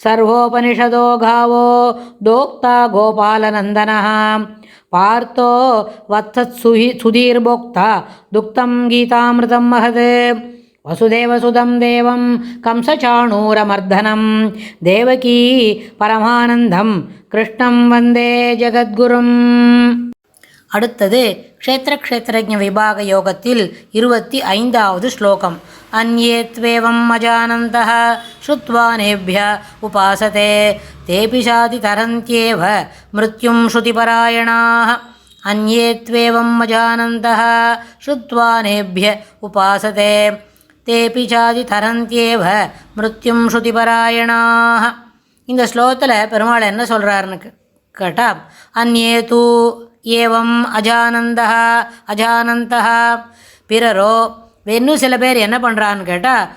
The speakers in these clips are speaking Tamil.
ಸರ್ವೋಪನಿಷದೋ ಗಾವೋ ದೋಕ್ತ ಗೋಪಾಲನಂದನ ಪಾರ್ಥೋ ವತ್ಸತ್ಸುಹಿ ಸುಧೀರ್ಭೋಕ್ತ ದುಕ್ತಂ ಗೀತಾಮೃತಂ ಮಹತ್ ವಸುದೇವಸುಧಂ ದೇವಂ ಕಂಸಚಾಣೂರಮರ್ಧನಂ ದೇವಕೀ ಪರಮಾನಂದಂ ಕೃಷ್ಣಂ ವಂದೇ ಜಗದ್ಗುರುಂ அடுத்தது க்ஷேத்திர க்ஷேத்திரஜ விபாக யோகத்தில் இருபத்தி ஐந்தாவது ஸ்லோகம். அந்யே துவேவம் அஜானந்த ஸ்ருத்வானேபிய உபாசதே. தேபி சாதி தரந்தியேவ மிருத்யும் ஸ்ருதிபராயணாக அந்யே துவேவம் அஜானந்த ஸ்ருத்வானேபிய உபாசதே. தேபி சாதி தரந்தியேவ மிருத்யும் ஸ்ருதிபராயணாக இந்த ஸ்லோகத்தில் பெருமாள் என்ன சொல்கிறாருன்னு கேட்டால் அந்நே ஏவம் அஜானந்தா அஜானந்தா பிறரோ இன்னும் சில பேர் என்ன பண்ணுறான்னு கேட்டால்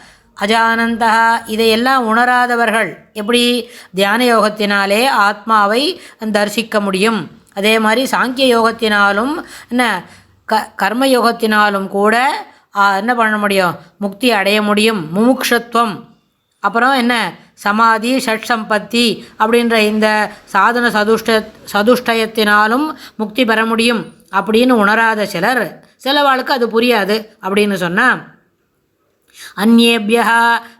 அஜானந்தா இதையெல்லாம் உணராதவர்கள். எப்படி? தியான யோகத்தினாலே ஆத்மாவை தரிசிக்க முடியும். அதே மாதிரி சாங்கிய யோகத்தினாலும் என்ன க கர்ம யோகத்தினாலும் கூட என்ன பண்ண முடியும்? முக்தி அடைய முடியும். முமுக்ஷத்துவம் அப்புறம் என்ன? சமாதி ஷட் சம்பத்தி அப்படின்ற இந்த சாதன சதுஷ்ட சதுஷ்டயத்தினாலும் முக்தி பெற முடியும் அப்படின்னு உணராத சிலர். சிலவாளுக்கு அது புரியாது அப்படின்னு சொன்னால் அந்நேபியா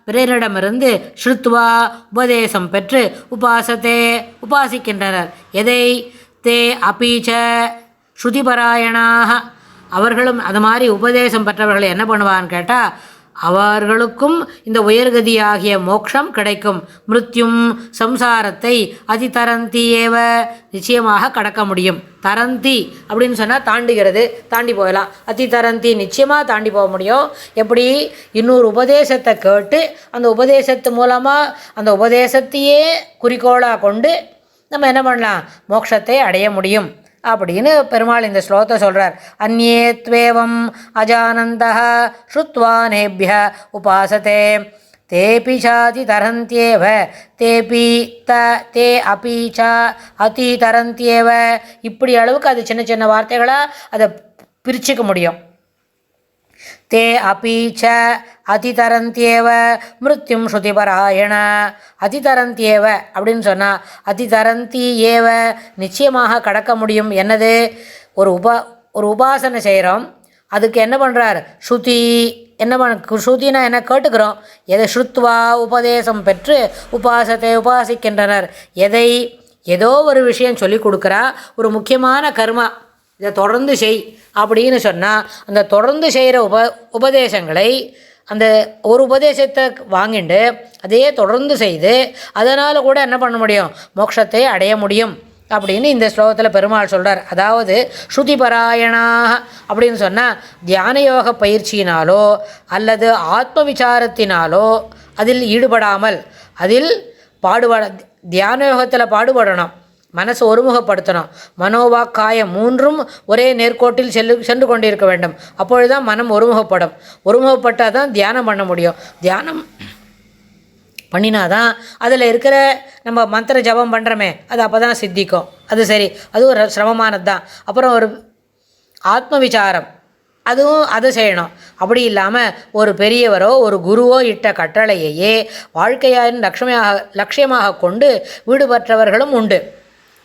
பிறரிடமிருந்து ஸ்ருத்வா உபதேசம் பெற்று உபாசத்தே உபாசிக்கின்றனர். எதை? தே அபீச்ச ஸ்ருதிபராயணாக. அவர்களும் அது மாதிரி உபதேசம் பெற்றவர்கள் என்ன பண்ணுவான்னு கேட்டால் அவர்களுக்கும் இந்த உயர்கதியாகிய மோட்சம் கிடைக்கும். மிருத்யும் சம்சாரத்தை அதி தரந்தி ஏவ. நிச்சயமாக கடக்க முடியும். தரந்தி அப்படின்னு சொன்னால் தாண்டுகிறது. தாண்டி போகலாம். அதி தரந்தி நிச்சயமாக தாண்டி போக முடியும். எப்படி? இன்னொரு உபதேசத்தை கேட்டு அந்த உபதேசத்து மூலமாக அந்த உபதேசத்தையே குறிக்கோளாக கொண்டு நம்ம என்ன பண்ணலாம்? மோட்சத்தை அடைய முடியும். அப்படின்னு பெருமாள் இந்த ஸ்லோகத்தை சொல்கிறார் அந்நேத்வேவம் அஜானந்த ஸ்ருத்வானேபிய உபாசத்தே தேபி சாதி தரந்தியேவ தேபி த தே அபி ச அதி தரந்தியேவ. இப்படி அளவுக்கு அது சின்ன சின்ன வார்த்தைகளாக அதை பிரிச்சுக்க முடியும். தே அபி ச அதிதரந்தியேவ மிருத்யும் ஸ்ருதிபராயண அதிதரந்தியேவ அப்படின்னு சொன்னால் அதிதரந்தி ஏவ நிச்சயமாக கடக்க முடியும். என்னது? ஒரு உபா ஒரு உபாசனை செய்கிறோம் அதுக்கு என்ன பண்ணுறார் ஸ்ருதி. என்ன பண்ண ஸ்ருதினா என்ன கேட்டுக்கிறோம்? எதை ஸ்ருத்வா உபதேசம் பெற்று உபாசத்தை உபாசிக்கின்றனர். எதை ஏதோ ஒரு விஷயம் சொல்லி கொடுக்குறா. ஒரு முக்கியமான கர்மா. இதை தொடர்ந்து செய் அப்படின்னு சொன்னால் அந்த தொடர்ந்து செய்கிற உப உபதேசங்களை அந்த ஒரு உபதேசத்தை வாங்கிட்டு அதையே தொடர்ந்து செய்து அதனால் கூட என்ன பண்ண முடியும்? மோட்சத்தை அடைய முடியும் அப்படின்னு இந்த ஸ்லோகத்தில் பெருமாள் சொல்கிறார் அதாவது ஸ்ருதி பராயணாக அப்படின்னு சொன்னால் தியான யோக பயிற்சியினாலோ அல்லது ஆத்ம விசாரத்தினாலோ அதில் ஈடுபடாமல் அதில் பாடுபட தியான யோகத்தில் பாடுபடணும். மனசு ஒருமுகப்படுத்தணும். மனோவா காயம் மூன்றும் ஒரே நேர்கோட்டில் செல்லு சென்று கொண்டிருக்க வேண்டும். அப்பொழுதுதான் மனம் ஒருமுகப்படும். ஒருமுகப்பட்டால் தான் தியானம் பண்ண முடியும். தியானம் பண்ணினாதான் அதில் இருக்கிற நம்ம மந்திர ஜபம் பண்ணுறோமே அது அப்போ தான் சித்திக்கும். அது சரி. அதுவும் ஒரு சிரமமானது தான் அப்புறம் ஒரு ஆத்ம விசாரம் அதுவும் அதை செய்யணும். அப்படி இல்லாமல் ஒரு பெரியவரோ ஒரு குருவோ இட்ட கட்டளையையே வாழ்க்கையாயின் லட்சமையாக லட்சியமாக கொண்டு வீடுபற்றவர்களும் உண்டு.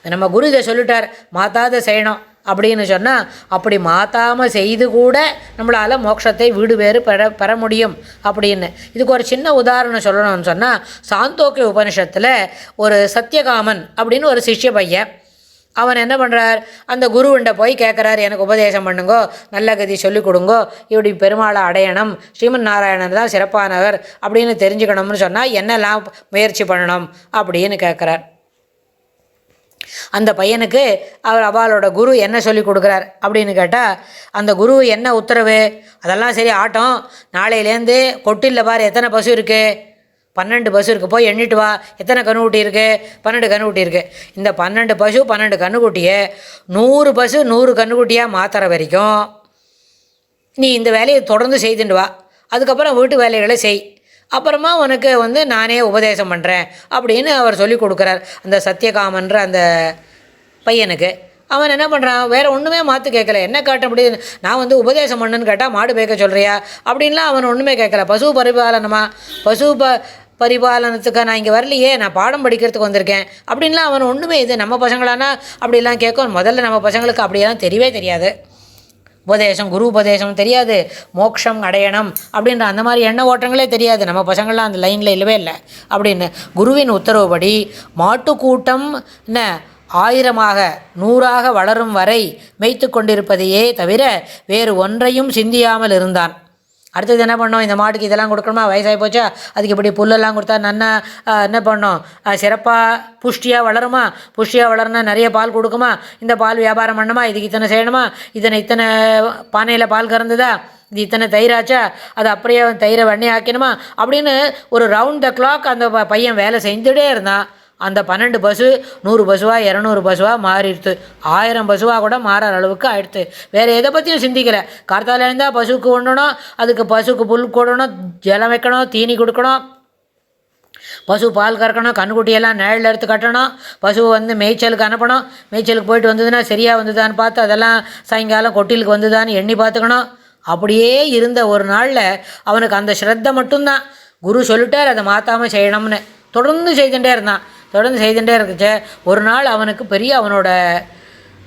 நம்ம குரு இதை சொல்லிட்டார் மாத்தாத செய்யணும் அப்படின்னு சொன்னால் அப்படி மாற்றாமல் செய்து கூட நம்மளால் மோட்சத்தை வீடு வேறு பெற பெற முடியும் அப்படின்னு. இதுக்கு ஒரு சின்ன உதாரணம் சொல்லணும்னு சொன்னால் சாந்தோக்கிய உபனிஷத்தில் ஒரு சத்தியகாமன் அப்படின்னு ஒரு சிஷ்ய பையன் அவன் என்ன பண்ணுறார் அந்த குருவண்ட போய் கேட்குறாரு எனக்கு உபதேசம் பண்ணுங்கோ நல்ல கதி சொல்லிக் கொடுங்கோ இப்படி பெருமாளை அடையணும் ஸ்ரீமன் நாராயணன் தான் சிறப்பானவர் அப்படின்னு தெரிஞ்சுக்கணும்னு சொன்னால் என்னெல்லாம் முயற்சி பண்ணணும்? அப்படின்னு கேட்குறார் அந்த பையனுக்கு அவர் அவளோட குரு என்ன சொல்லி கொடுக்குறார் அப்படின்னு கேட்டால் அந்த குரு என்ன உத்தரவு? அதெல்லாம் சரி ஆட்டம். நாளையிலேருந்து கொட்டில்ல பாரு எத்தனை பசு இருக்குது பன்னெண்டு பசு இருக்குது போய் எண்ணிட்டு வா. எத்தனை கன்றுக்குட்டி இருக்குது பன்னெண்டு கன்றுக்குட்டி இருக்குது இந்த பன்னெண்டு பசு பன்னெண்டு கன்றுக்குட்டியை நூறு பசு நூறு கன்றுக்குட்டியாக மாற்றுற வரைக்கும் நீ இந்த வேலையை தொடர்ந்து செய்துண்டு வா. அதுக்கப்புறம் வீட்டு வேலைகளை செய். அப்புறமா உனக்கு வந்து நானே உபதேசம் பண்ணுறேன் அப்படின்னு அவர் சொல்லி கொடுக்குறார். அந்த சத்யகாமன்ற அந்த பையனுக்கு. அவன் என்ன பண்ணுறான் வேறு ஒன்றுமே மாற்று கேட்கல. என்ன காட்ட முடியுது? நான் வந்து உபதேசம் பண்ணுன்னு கேட்டால் மாடு பேக்க சொல்கிறியா அப்படின்லாம் அவன் ஒன்றுமே கேட்கல. பசு பரிபாலனமா? பசு ப பரிபாலனத்துக்கு நான் இங்கே வரலையே நான் பாடம் படிக்கிறதுக்கு வந்திருக்கேன். அப்படின்லாம் அவன் ஒன்றுமே இது நம்ம பசங்களானா அப்படிலாம் கேட்கும். முதல்ல நம்ம பசங்களுக்கு அப்படியெல்லாம் தெரியவே தெரியாது. உபதேசம் குரு உபதேசம் தெரியாது. மோட்சம் அடையணும் அப்படின்ற அந்த மாதிரி எண்ண ஓட்டங்களே தெரியாது. நம்ம பசங்கள்லாம் அந்த லைனில் இல்லவே இல்லை. அப்படின்னு குருவின் உத்தரவுப்படி மாட்டுக்கூட்டம் என்ன ஆயிரமாக நூறாக வளரும் வரை மேய்த்து கொண்டிருப்பதையே தவிர வேறு ஒன்றையும் சிந்தியாமல் இருந்தான். அடுத்தது என்ன பண்ணோம் இந்த மாட்டுக்கு இதெல்லாம் கொடுக்கணுமா? வயசாகி போச்சா? அதுக்கு இப்படி புல்லெல்லாம் கொடுத்தா நன்னா என்ன பண்ணோம் சிறப்பாக புஷ்டியாக வளருமா? புஷ்டியாக வளருனா நிறைய பால் கொடுக்குமா? இந்த பால் வியாபாரம் பண்ணுமா இதுக்கு இத்தனை செய்யணுமா? இத்தனை இத்தனை பானையில் பால் கறந்துதா? இது இத்தனை தயிராச்சா? அது அப்படியே தயிரை வெண்ணெய் ஆக்கணுமா அப்படின்னு ஒரு ரவுண்ட் த கிளாக் அந்த ப- பையன் வேலை செஞ்சுட்டே இருந்தான். அந்த பன்னெண்டு பஸ்ஸு நூறு பஸ்ஸுவா இரநூறு பஸ்ஸுவா மாறிடுது ஆயிரம் பசுவாக கூட மாறுற அளவுக்கு ஆயிடுத்து. வேறு எதை பற்றியும் சிந்திக்கலை. கார்த்தால இருந்தால் பசுவுக்கு ஒன்றணும் அதுக்கு பசுக்கு புல் கொடணும் ஜலம் வைக்கணும் தீனி கொடுக்கணும். பசு பால் கறக்கணும் கண்ணுக்குட்டியெல்லாம் நிழல் எடுத்து கட்டணும். பசுவை வந்து மேய்ச்சலுக்கு அனுப்பணும். மேய்ச்சலுக்கு போயிட்டு வந்ததுன்னா சரியாக வந்ததான்னு பார்த்து அதெல்லாம் சாயங்காலம் கொட்டிலுக்கு வந்ததான்னு எண்ணி பார்த்துக்கணும். அப்படியே இருந்த ஒரு நாளில் அவனுக்கு அந்த ஸ்ரத்த மட்டும்தான். குரு சொல்லிட்டார் அதை மாற்றாமல் செய்யணும்னு. தொடர்ந்து செய்துட்டே இருந்தான். தொடர்ந்து செய்துட்டே இருக்குச்சே. ஒரு நாள் அவனுக்கு பெரிய அவனோட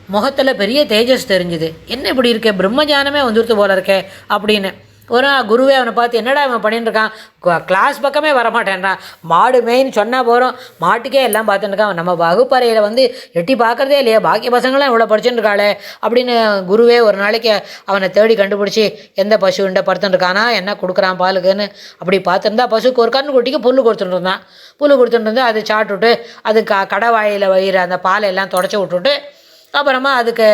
முகத்தில் பெரிய தேஜஸ் தெரிஞ்சுது. என்ன இப்படி இருக்கே? பிரம்மஜானமே வந்துருத்து போல இருக்கே அப்படின்னு. ஒரு குருவே அவனை பார்த்து என்னடா இவன் பண்ணிட்டுருக்கான் இருக்கான் கிளாஸ் பக்கமே வரமாட்டேன்றான். மாடு மெயின் சொன்னால் போகிறோம் மாட்டுக்கே எல்லாம் பார்த்துட்டுருக்கான் நம்ம வகுப்பறையில் வந்து எட்டி பார்க்குறதே இல்லையா. பாக்கி பசங்களாம் இவ்வளோ படிச்சுட்டுருக்காளே அப்படின்னு குருவே ஒரு நாளைக்கு அவனை தேடி கண்டுபிடிச்சி எந்த பசுண்ட படுத்துட்டு இருக்கானா? என்ன கொடுக்குறான் பாலுக்குன்னு? அப்படி பார்த்துருந்தா பசுக்கு ஒரு கண்ணு குட்டிக்கு புல் கொடுத்துட்டு இருந்தான். புல் கொடுத்துட்டு இருந்தால் அது சாப்பிட்டுட்டு அது க கடவாயில் வயிறு அந்த பாலை எல்லாம் தொடச்சி விட்டுட்டு அப்புறமா அதுக்கு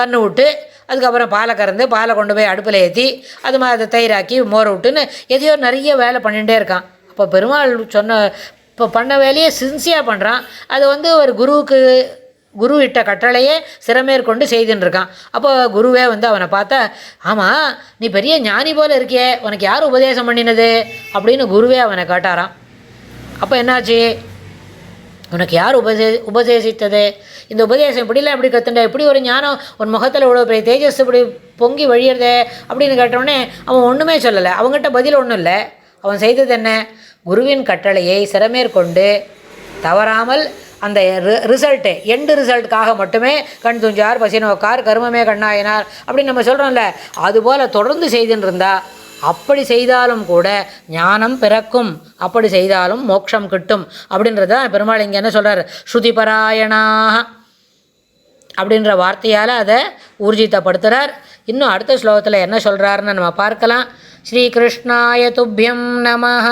கன்று விட்டு அதுக்கப்புறம் பாலை கறந்து பாலை கொண்டு போய் அடுப்பில் ஏற்றி அது மாதிரி அதை தயிராக்கி மோர் விட்டுன்னு எதையோ நிறைய வேலை பண்ணிகிட்டே இருக்கான். அப்போ பெருமாள் சொன்ன இப்போ பண்ண வேலையை சின்சியாக பண்ணுறான் அது வந்து ஒரு குருவுக்கு குரு இட்ட கட்டளையே சிறமேற்கொண்டு செய்துன்னு இருக்கான். அப்போ குருவே வந்து அவனை பார்த்தா ஆமாம் நீ பெரிய ஞானி போல இருக்கியே உனக்கு யார் உபதேசம் பண்ணினது? அப்படின்னு குருவே அவனை கேட்டாராம். அப்போ என்னாச்சு? உனக்கு யார் உபதே உபதேசித்தது? இந்த உபதேசம் இப்படிலாம் எப்படி கற்றுண்டா இப்படி ஒரு ஞானம் உன் முகத்தில் இவ்வளோ பெரிய தேஜஸ் இப்படி பொங்கி வழியிறதே அப்படின்னு கேட்டோடனே அவன் ஒன்றுமே சொல்லலை. அவங்ககிட்ட பதில் ஒன்றும் இல்லை. அவன் செய்தது என்ன? குருவின் கட்டளையை சிறமேற்கொண்டு தவறாமல் அந்த ரிசல்ட்டு எண்டு ரிசல்ட்டுக்காக மட்டுமே கண் துஞ்சார் பசினோக்கார் கருமமே கண்ணாயினார் அப்படின்னு நம்ம சொல்கிறோம்ல அதுபோல் தொடர்ந்து செய்துன்னு இருந்தா அப்படி செய்தாலும் கூட ஞானம் பிறக்கும். அப்படி செய்தாலும் மோட்சம் கிட்டும். அப்படின்றத பெருமாள் இங்கே என்ன சொல்கிறார் ஸ்ருதிபராயணாக அப்படின்ற வார்த்தையால் அதை ஊர்ஜிதப்படுத்துகிறார் இன்னும் அடுத்த ஸ்லோகத்தில் என்ன சொல்கிறாருன்னு நம்ம பார்க்கலாம். ஸ்ரீ கிருஷ்ணாய துப்பியம் நமஹ.